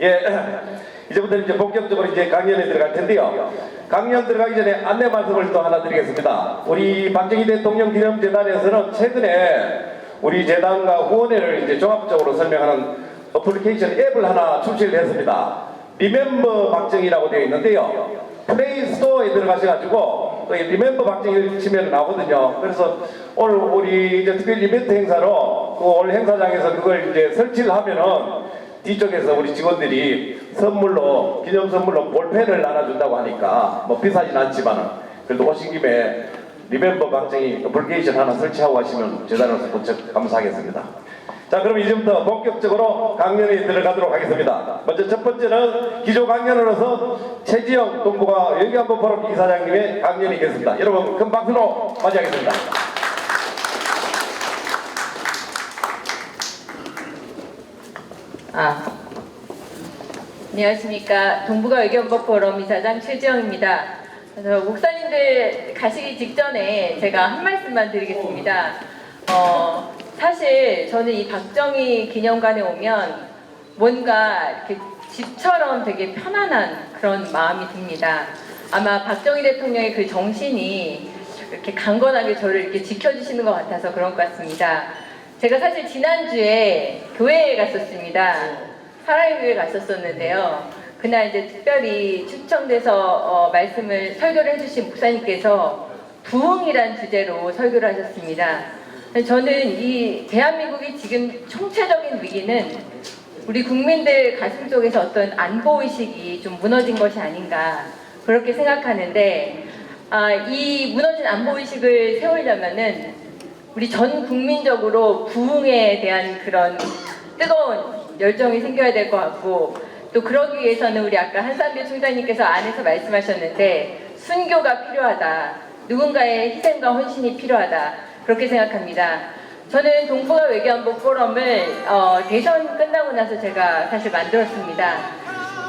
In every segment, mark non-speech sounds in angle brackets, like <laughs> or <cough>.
예, <laughs> 이제부터 이제 본격적으로 이제 강연에 들어갈 텐데요. 강연 들어가기 전에 안내 말씀을 또 하나 드리겠습니다. 우리 박정희 대통령 기념재단에서는 최근에 우리 재단과 후원회를 이제 종합적으로 설명하는 어플리케이션 앱을 하나 출시를 했습니다. 리멤버 박정희라고 되어 있는데요. 플레이 스토어에 들어가셔가지고 그 리멤버 박정희를 치면 나오거든요. 그래서 오늘 우리 이제 특별 이벤트 행사로 그올 행사장에서 그걸 이제 설치를 하면은 뒤쪽에서 우리 직원들이 선물로 기념 선물로 볼펜을 나눠준다고 하니까 뭐 비싸진 않지만은 그래도 오신 김에 리멤버 박정희 어플리케이션 하나 설치하고 가시면 재단으로서 부쩍 감사하겠습니다. 자 그럼 이제부터 본격적으로 강연에 들어가도록 하겠습니다. 먼저 첫 번째는 기조 강연으로서 최지영 동부가 여기 한번 포럼 이사장님의 강연이 있겠습니다. 여러분 큰 박수로 맞이하겠습니다. 아, 안녕하십니까. 동북아 외교부 포럼 이사장 최지영입니다. 그래서 목사님들 가시기 직전에 제가 한 말씀만 드리겠습니다. 어, 사실 저는 이 박정희 기념관에 오면 뭔가 이렇게 집처럼 되게 편안한 그런 마음이 듭니다. 아마 박정희 대통령의 그 정신이 이렇게 강건하게 저를 이렇게 지켜주시는 것 같아서 그런 것 같습니다. 제가 사실 지난주에 교회에 갔었습니다. 사랑교회 갔었었는데요. 그날 이제 특별히 추첨돼서 어, 말씀을 설교를 해주신 목사님께서 부흥이란 주제로 설교를 하셨습니다. 저는 이 대한민국이 지금 총체적인 위기는 우리 국민들 가슴 속에서 어떤 안보 의식이 좀 무너진 것이 아닌가 그렇게 생각하는데 아, 이 무너진 안보 의식을 세우려면은 우리 전 국민적으로 부흥에 대한 그런 뜨거운 열정이 생겨야 될 것 같고 또 그러기 위해서는 우리 아까 한산배 총장님께서 안에서 말씀하셨는데 순교가 필요하다. 누군가의 희생과 헌신이 필요하다. 그렇게 생각합니다. 저는 동북아 외교안보 포럼을 어, 대선 끝나고 나서 제가 사실 만들었습니다.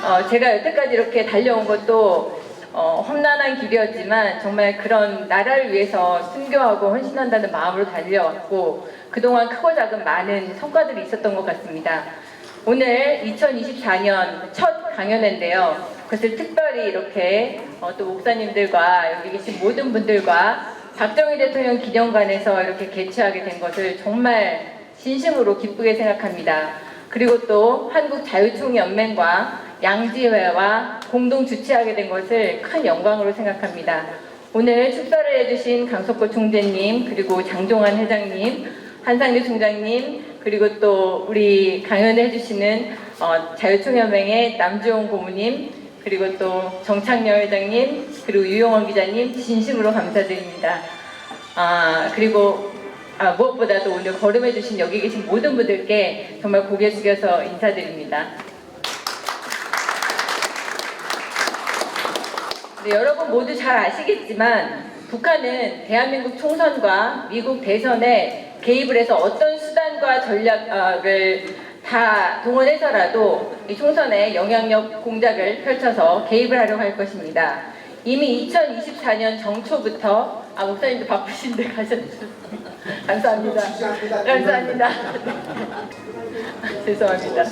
어, 제가 여태까지 이렇게 달려온 것도 어, 험난한 길이었지만 정말 그런 나라를 위해서 순교하고 헌신한다는 마음으로 달려왔고 그동안 크고 작은 많은 성과들이 있었던 것 같습니다. 오늘 2024년 첫 강연회인데요. 그것을 특별히 이렇게 어, 또 목사님들과 여기 계신 모든 분들과 박정희 대통령 기념관에서 이렇게 개최하게 된 것을 정말 진심으로 기쁘게 생각합니다. 그리고 또 한국 자유총연맹과 양지회와 공동 주최하게 된 것을 큰 영광으로 생각합니다. 오늘 축사를 해주신 강석호 총재님, 그리고 장종환 회장님, 한상규 총장님, 그리고 또 우리 강연을 해주시는 어, 자유총연맹의 남주홍 고모님, 그리고 또 정창렬 회장님, 그리고 유용원 기자님 진심으로 감사드립니다. 아 그리고 아, 무엇보다도 오늘 걸음해주신 여기 계신 모든 분들께 정말 고개 숙여서 인사드립니다. 네, 여러분 모두 잘 아시겠지만 북한은 대한민국 총선과 미국 대선에 개입을 해서 어떤 수단과 전략을 다 동원해서라도 이 총선에 영향력 공작을 펼쳐서 개입을 하려고 할 것입니다. 이미 2024년 정초부터 아 목사님도 바쁘신데 가셨습니다. 감사합니다. 감사합니다. <laughs> 죄송합니다.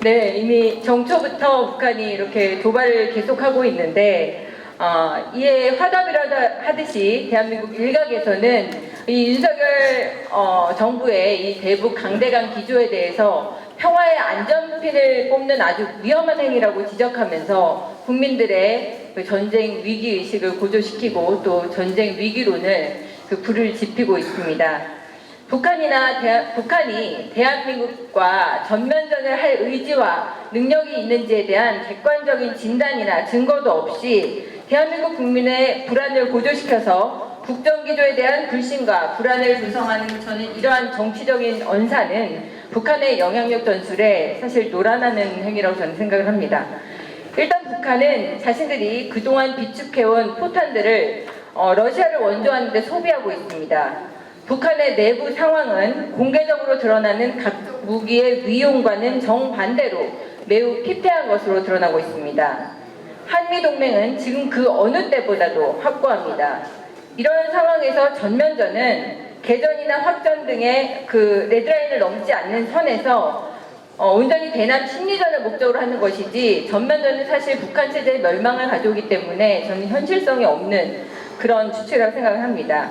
네, 이미 정초부터 북한이 이렇게 도발을 계속하고 있는데 어, 이에 화답이라도 하듯이 대한민국 일각에서는 이 윤석열 어, 정부의 이 대북 강대강 기조에 대해서 평화의 안전핀을 뽑는 아주 위험한 행위라고 지적하면서 국민들의 그 전쟁 위기 의식을 고조시키고 또 전쟁 위기론을 그 불을 지피고 있습니다. 북한이나 대하, 북한이 대한민국과 전면전을 할 의지와 능력이 있는지에 대한 객관적인 진단이나 증거도 없이 대한민국 국민의 불안을 고조시켜서 국정기조에 대한 불신과 불안을 조성하는 저는 이러한 정치적인 언사는 북한의 영향력 전술에 사실 노란하는 행위라고 저는 생각을 합니다. 일단 북한은 자신들이 그동안 비축해온 포탄들을 어, 러시아를 원조하는 데 소비하고 있습니다. 북한의 내부 상황은 공개적으로 드러나는 각 무기의 위용과는 정반대로 매우 피폐한 것으로 드러나고 있습니다. 한미동맹은 지금 그 어느 때보다도 확고합니다. 이런 상황에서 전면전은 개전이나 확전 등의 그 레드라인을 넘지 않는 선에서 어, 온전히 대남 심리전을 목적으로 하는 것이지 전면전은 사실 북한 체제의 멸망을 가져오기 때문에 저는 현실성이 없는 그런 주체라고 생각을 합니다.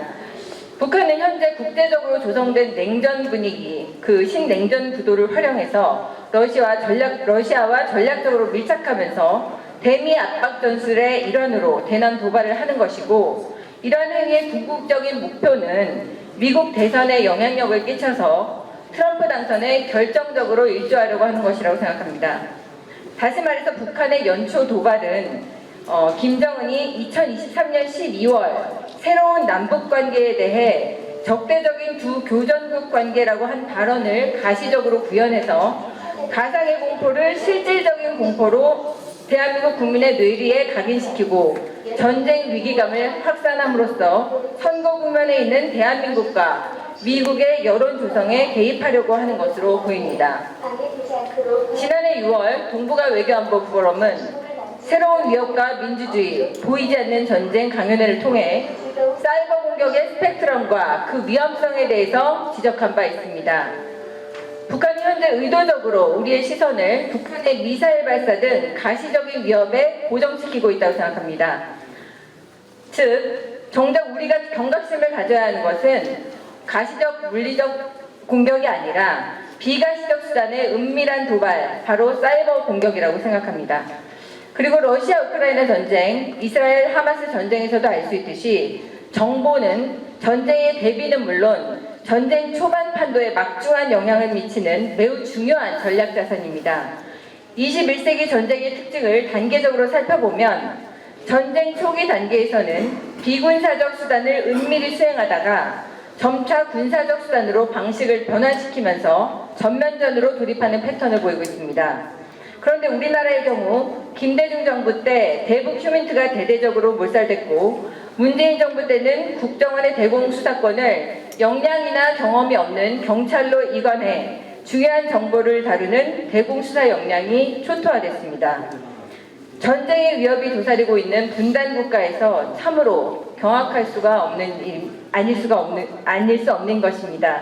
북한은 현재 국제적으로 조성된 냉전 분위기, 그 신냉전 구도를 활용해서 러시아와 전략 러시아와 전략적으로 밀착하면서 대미 압박 전술의 일환으로 대남 도발을 하는 것이고 이러한 행위의 궁극적인 목표는 미국 대선에 영향력을 끼쳐서 트럼프 당선에 결정적으로 일조하려고 하는 것이라고 생각합니다. 다시 말해서 북한의 연초 도발은 어, 김정은이 2023년 12월 새로운 남북 관계에 대해 적대적인 두 교전국 관계라고 한 발언을 가시적으로 구현해서 가상의 공포를 실질적인 공포로 대한민국 국민의 뇌리에 각인시키고 전쟁 위기감을 확산함으로써 선거 국면에 있는 대한민국과 미국의 여론 조성에 개입하려고 하는 것으로 보입니다. 지난해 6월 동북아 외교안보 포럼은 새로운 위협과 민주주의, 보이지 않는 전쟁 강연회를 통해 사이버 공격의 스펙트럼과 그 위험성에 대해서 지적한 바 있습니다. 북한이 현재 의도적으로 우리의 시선을 북한의 미사일 발사 등 가시적인 위협에 고정시키고 있다고 생각합니다. 즉, 정작 우리가 경각심을 가져야 하는 것은 가시적 물리적 공격이 아니라 비가시적 수단의 은밀한 도발, 바로 사이버 공격이라고 생각합니다. 그리고 러시아 우크라이나 전쟁, 이스라엘 하마스 전쟁에서도 알 수 있듯이 정보는 전쟁의 대비는 물론 전쟁 초반 판도에 막중한 영향을 미치는 매우 중요한 전략 자산입니다. 21세기 전쟁의 특징을 단계적으로 살펴보면 전쟁 초기 단계에서는 비군사적 수단을 은밀히 수행하다가 점차 군사적 수단으로 방식을 변화시키면서 전면전으로 돌입하는 패턴을 보이고 있습니다. 그런데 우리나라의 경우 김대중 정부 때 대북 휴민트가 대대적으로 몰살됐고 문재인 정부 때는 국정원의 대공 수사권을 역량이나 경험이 없는 경찰로 이관해 중요한 정보를 다루는 대공 수사 역량이 초토화됐습니다. 전쟁의 위협이 도사리고 있는 분단 국가에서 참으로 경악할 수가 없는 일, 아닐 수가 없는 아닐 수 없는 것입니다.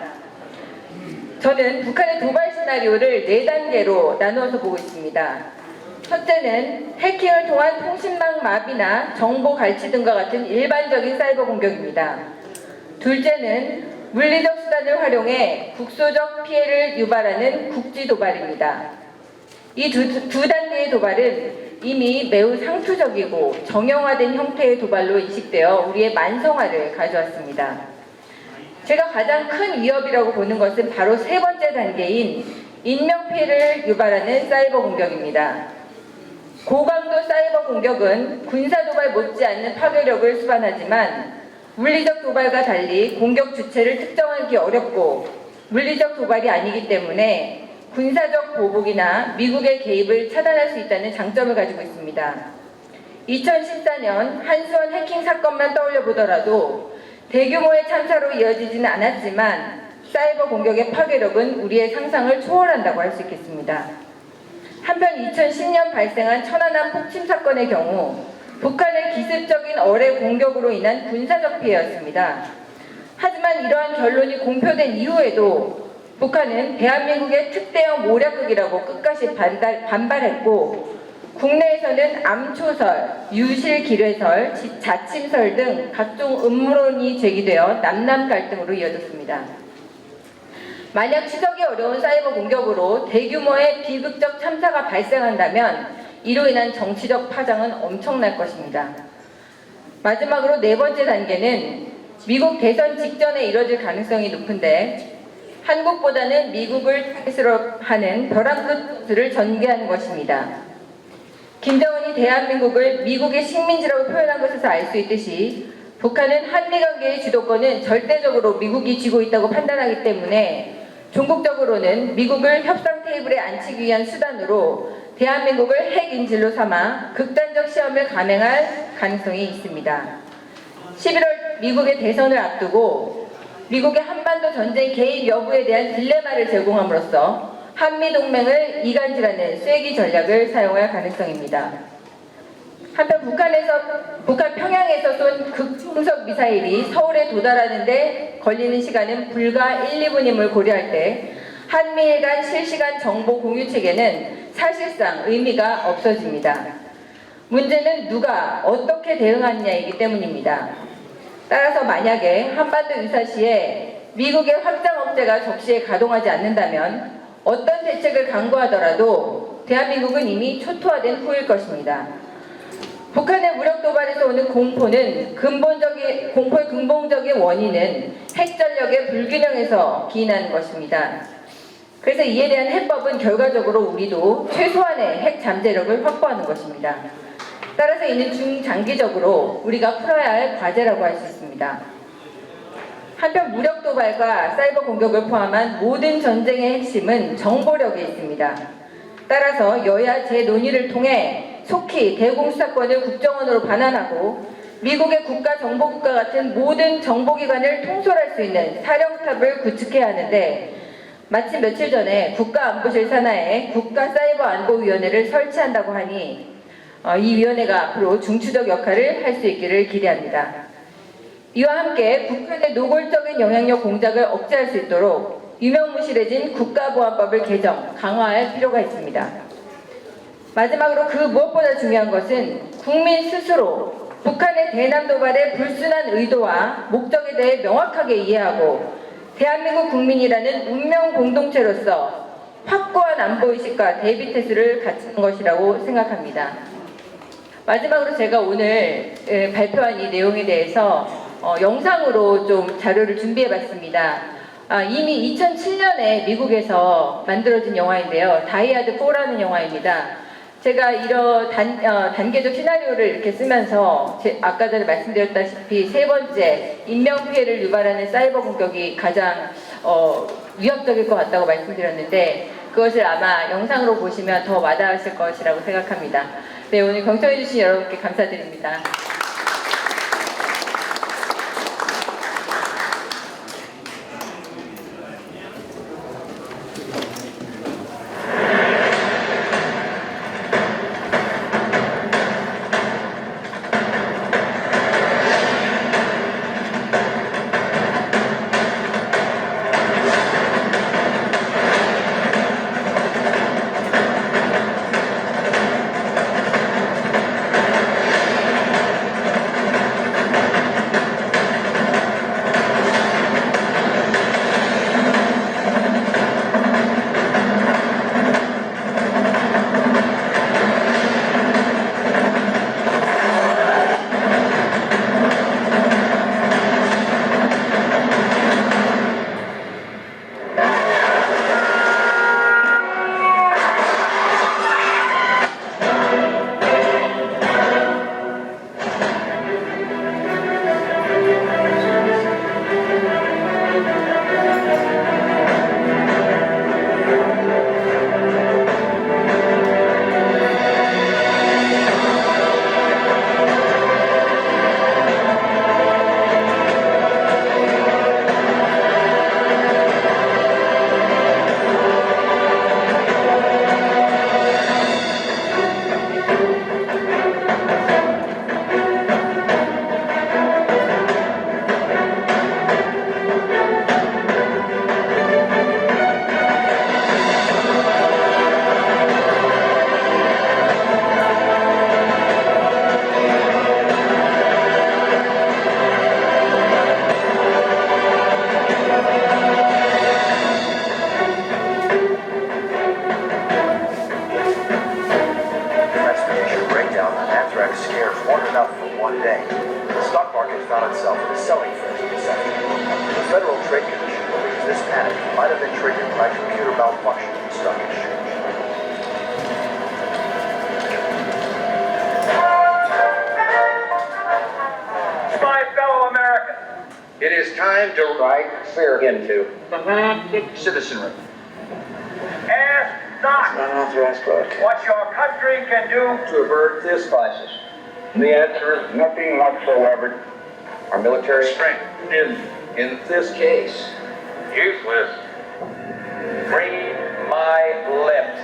저는 북한의 도발 시나리오를 네 단계로 나누어서 보고 있습니다. 첫째는 해킹을 통한 통신망 마비나 정보 갈취 등과 같은 일반적인 사이버 공격입니다. 둘째는 물리적 수단을 활용해 국소적 피해를 유발하는 국지 도발입니다. 이두 두 단계의 도발은 이미 매우 상투적이고 정형화된 형태의 도발로 인식되어 우리의 만성화를 가져왔습니다. 제가 가장 큰 위협이라고 보는 것은 바로 세 번째 단계인 인명피해를 유발하는 사이버 공격입니다. 고강도 사이버 공격은 군사 도발 못지않는 파괴력을 수반하지만 물리적 도발과 달리 공격 주체를 특정하기 어렵고 물리적 도발이 아니기 때문에 군사적 보복이나 미국의 개입을 차단할 수 있다는 장점을 가지고 있습니다. 2014년 한수원 해킹 사건만 떠올려 보더라도 대규모의 참사로 이어지지는 않았지만 사이버 공격의 파괴력은 우리의 상상을 초월한다고 할 수 있겠습니다. 한편 2010년 발생한 천안함 폭침 사건의 경우 북한의 기습적인 어뢰 공격으로 인한 군사적 피해였습니다. 하지만 이러한 결론이 공표된 이후에도 북한은 대한민국의 특대형 모략극이라고 끝까지 반달, 반발했고 국내에서는 암초설, 유실 기뢰설, 지- 자침설 등 각종 음모론이 제기되어 남남 갈등으로 이어졌습니다. 만약 치석이 어려운 사이버 공격으로 대규모의 비극적 참사가 발생한다면 이로 인한 정치적 파장은 엄청날 것입니다. 마지막으로 네 번째 단계는 미국 대선 직전에 이뤄질 가능성이 높은데 한국보다는 미국을 타깃으로 하는 벼랑 끝을 전개하는 것입니다. 김정은이 대한민국을 미국의 식민지라고 표현한 것에서 알 수 있듯이 북한은 한미 관계의 주도권은 절대적으로 미국이 쥐고 있다고 판단하기 때문에 종국적으로는 미국을 협상 테이블에 앉히기 위한 수단으로 대한민국을 핵 인질로 삼아 극단적 시험을 감행할 가능성이 있습니다. 11월 미국의 대선을 앞두고 미국의 한반도 전쟁 개입 여부에 대한 딜레마를 제공함으로써 한미 동맹을 이간질하는 쐐기 전략을 사용할 가능성입니다. 한편 북한에서 북한 평양에서 쏜 극중속 미사일이 서울에 도달하는데 걸리는 시간은 불과 1, 2분임을 고려할 때 한미일 간 실시간 정보 공유 체계는 사실상 의미가 없어집니다. 문제는 누가 어떻게 대응하느냐이기 때문입니다. 따라서 만약에 한반도 유사시에 미국의 확장 억제가 적시에 가동하지 않는다면 어떤 대책을 강구하더라도 대한민국은 이미 초토화된 후일 것입니다. 북한의 무력 도발에서 오는 공포는 근본적인 공포의 근본적인 원인은 핵 전력의 불균형에서 기인하는 것입니다. 그래서 이에 대한 해법은 결과적으로 우리도 최소한의 핵 잠재력을 확보하는 것입니다. 따라서 이는 중장기적으로 우리가 풀어야 할 과제라고 할 수 있습니다. 한편 무력 도발과 사이버 공격을 포함한 모든 전쟁의 핵심은 정보력에 있습니다. 따라서 여야 재논의를 통해 속히 대공수사권을 국정원으로 반환하고 미국의 국가정보국가 같은 모든 정보기관을 통솔할 수 있는 사령탑을 구축해야 하는데 마침 며칠 전에 국가안보실 산하에 국가사이버안보위원회를 설치한다고 하니 어, 이 위원회가 앞으로 중추적 역할을 할 수 있기를 기대합니다. 이와 함께 북한의 노골적인 영향력 공작을 억제할 수 있도록 유명무실해진 국가보안법을 개정, 강화할 필요가 있습니다. 마지막으로 그 무엇보다 중요한 것은 국민 스스로 북한의 대남 도발의 불순한 의도와 목적에 대해 명확하게 이해하고 대한민국 국민이라는 운명 공동체로서 확고한 안보의식과 대비태세를 갖추는 것이라고 생각합니다. 마지막으로 제가 오늘 에, 발표한 이 내용에 대해서 어, 영상으로 좀 자료를 준비해 봤습니다. 아, 이미 2007년에 미국에서 만들어진 영화인데요. 다이아드 4라는 영화입니다. 제가 이런 단, 어, 단계적 시나리오를 이렇게 쓰면서 제, 아까 전에 말씀드렸다시피 세 번째 인명 피해를 유발하는 사이버 공격이 가장 어, 위협적일 것 같다고 말씀드렸는데 그것을 아마 영상으로 보시면 더 와닿으실 것이라고 생각합니다. 네, 오늘 경청해 주신 여러분께 감사드립니다. Federal Trade Commission believes this panic might have been triggered by computer malfunction in the stock exchange. My fellow Americans, it is time to write fair into citizenry. Ask not Unauthorized broadcast. what your country can do to avert this crisis. The answer is nothing whatsoever. Our military strength is, in this case, useless. Read my lips.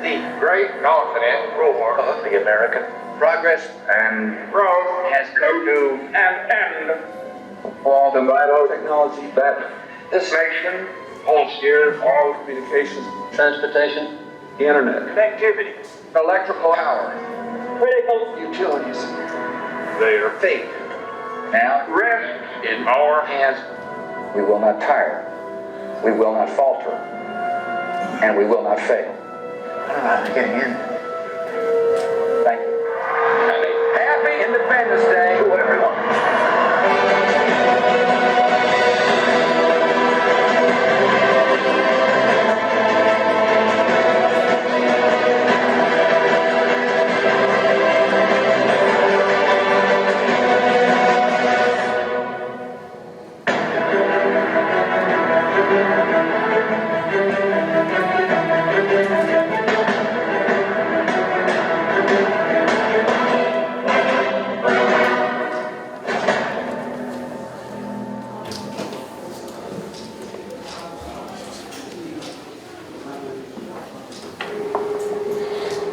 The great continent roar of the American progress and growth has come to an end. All the vital technology that this nation holds dear, all communications, transportation, the internet, connectivity, electrical power, critical utilities. They are fake. Now rest in our hands. We will not tire. We will not falter. And we will not fail. I don't know how they're getting in.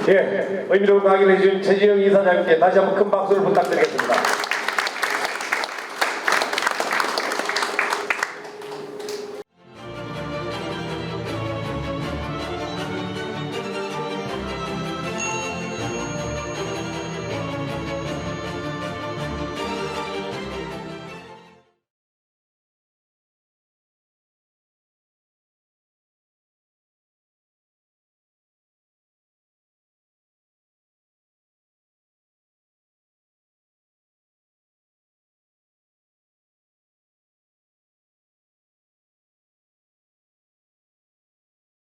예, 의미로 강의를 해주신 최지영 이사장님께 다시 한번 큰 박수를 부탁드리겠습니다.